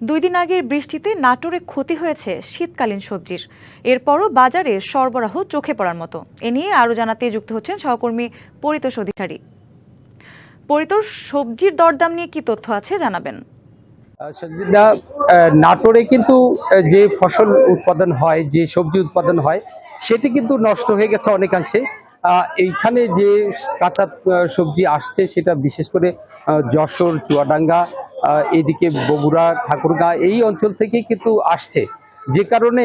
দুই দিন আগের বৃষ্টিতে নাটোরে ক্ষতি হয়েছে শীতকালীন সবজির। এরপরও বাজারে সরবরাহ চোখে পড়ার মতো। এ নিয়ে আরও জানাতে যুক্ত হচ্ছেন সহকর্মী পরিতোষ অধিকারী। পরিতোষ, সবজির দরদাম নিয়ে কি তথ্য আছে জানাবেন। নাটোরে কিন্তু যে ফসল উৎপাদন হয়, যে সবজি উৎপাদন হয়, সেটি কিন্তু নষ্ট হয়ে গেছে অনেকাংশে। এইখানে যে কাঁচা সবজি আসছে, সেটা বিশেষ করে যশোর, চুয়াডাঙ্গা এদিকে বগুড়া, ঠাকুরগাঁ এই অঞ্চল থেকেই কিন্তু আসছে। যে কারণে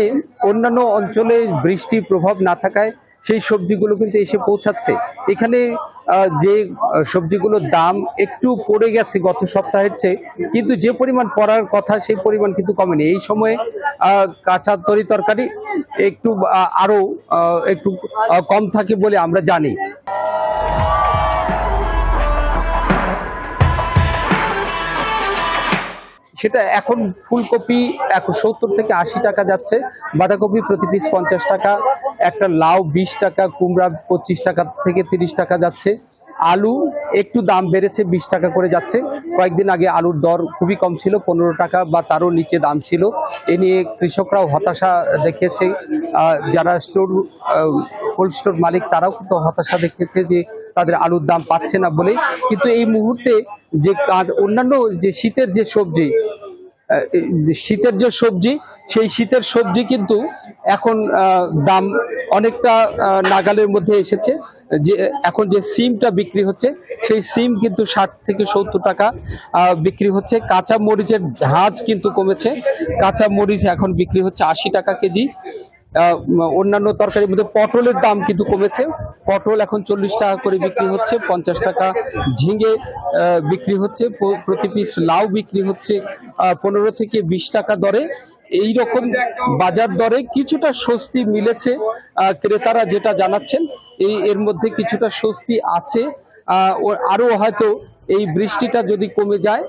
অন্যান্য অঞ্চলে বৃষ্টির প্রভাব না থাকায় সেই সবজিগুলো কিন্তু এসে পৌঁছাচ্ছে। এখানে যে সবজিগুলোর দাম একটু পড়ে গেছে গত সপ্তাহের চেয়ে, কিন্তু যে পরিমাণ পড়ার কথা সেই পরিমাণ কিন্তু কমেনি। এই সময়ে কাঁচা তরি তরকারি একটু আরও একটু কম থাকে বলে আমরা জানি। সেটা এখন ফুলকপি এখন সত্তর থেকে আশি টাকা যাচ্ছে বাঁধাকপি প্রতি পিস পঞ্চাশ টাকা একটা লাউ বিশ টাকা কুমড়া পঁচিশ টাকা থেকে তিরিশ টাকা যাচ্ছে আলু একটু দাম বেড়েছে বিশ টাকা করে যাচ্ছে কয়েকদিন আগে আলুর দর খুবই কম ছিল পনেরো টাকা বা তারও নিচে দাম ছিল এ নিয়ে কৃষকরাও হতাশা দেখিয়েছে আহ, যারা স্টোর কোল্ড স্টোর মালিক তারাও কিন্তু হতাশা দেখিয়েছে যে তাদের আলুর দাম পাচ্ছে না বলে কিন্তু এই মুহূর্তে যে অন্যান্য যে শীতের যে সবজি শীতের যে সবজি, সেই শীতের সবজি কিন্তু এখন দাম অনেকটা নাগালের মধ্যে এসেছে। যে, এখন যে সিমটা বিক্রি হচ্ছে, সেই সিম কিন্তু ষাট থেকে সত্তর টাকা বিক্রি হচ্ছে। কাঁচা মরিচের ঝাঁজ কিন্তু কমেছে। কাঁচা মরিচ এখন বিক্রি হচ্ছে আশি টাকা কেজি। অন্যান্য তরকারির মধ্যে পটলের দাম কিন্তু কমেছে। পটল এখন চল্লিশ টাকা করে বিক্রি হচ্ছে, পঞ্চাশ টাকা ঝিঙে বিক্রি হচ্ছে প্রতি পিস লাউ বিক্রি হচ্ছে পনেরো থেকে বিশ টাকা দরে। এই রকম বাজার দরে কিছুটা স্বস্তি মিলেছে ক্রেতারা যেটা জানাচ্ছেন, এই এর মধ্যে কিছুটা স্বস্তি আছে আরও হয়তো এই বৃষ্টিটা যদি কমে যায়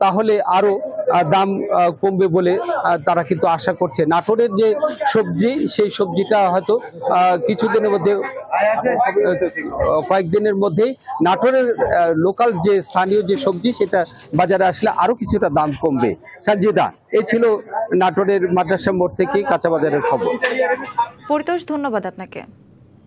তাহলে আরও আহ, দাম কমবে বলে তারা কিন্তু আশা করছে। নাটোরের যে সবজি সেই সবজিটা হয়তো কিছুদিনের মধ্যে কয়েকদিনের মধ্যেই নাটোরের লোকাল যে স্থানীয় যে সবজি সেটা বাজারে আসলে আরও কিছুটা দাম কমবে। সঞ্জিদা এই ছিল নাটোরের মাদ্রাসা মোড় থেকে কাঁচা বাজারের খবর। পরিতোষ ধন্যবাদ আপনাকে।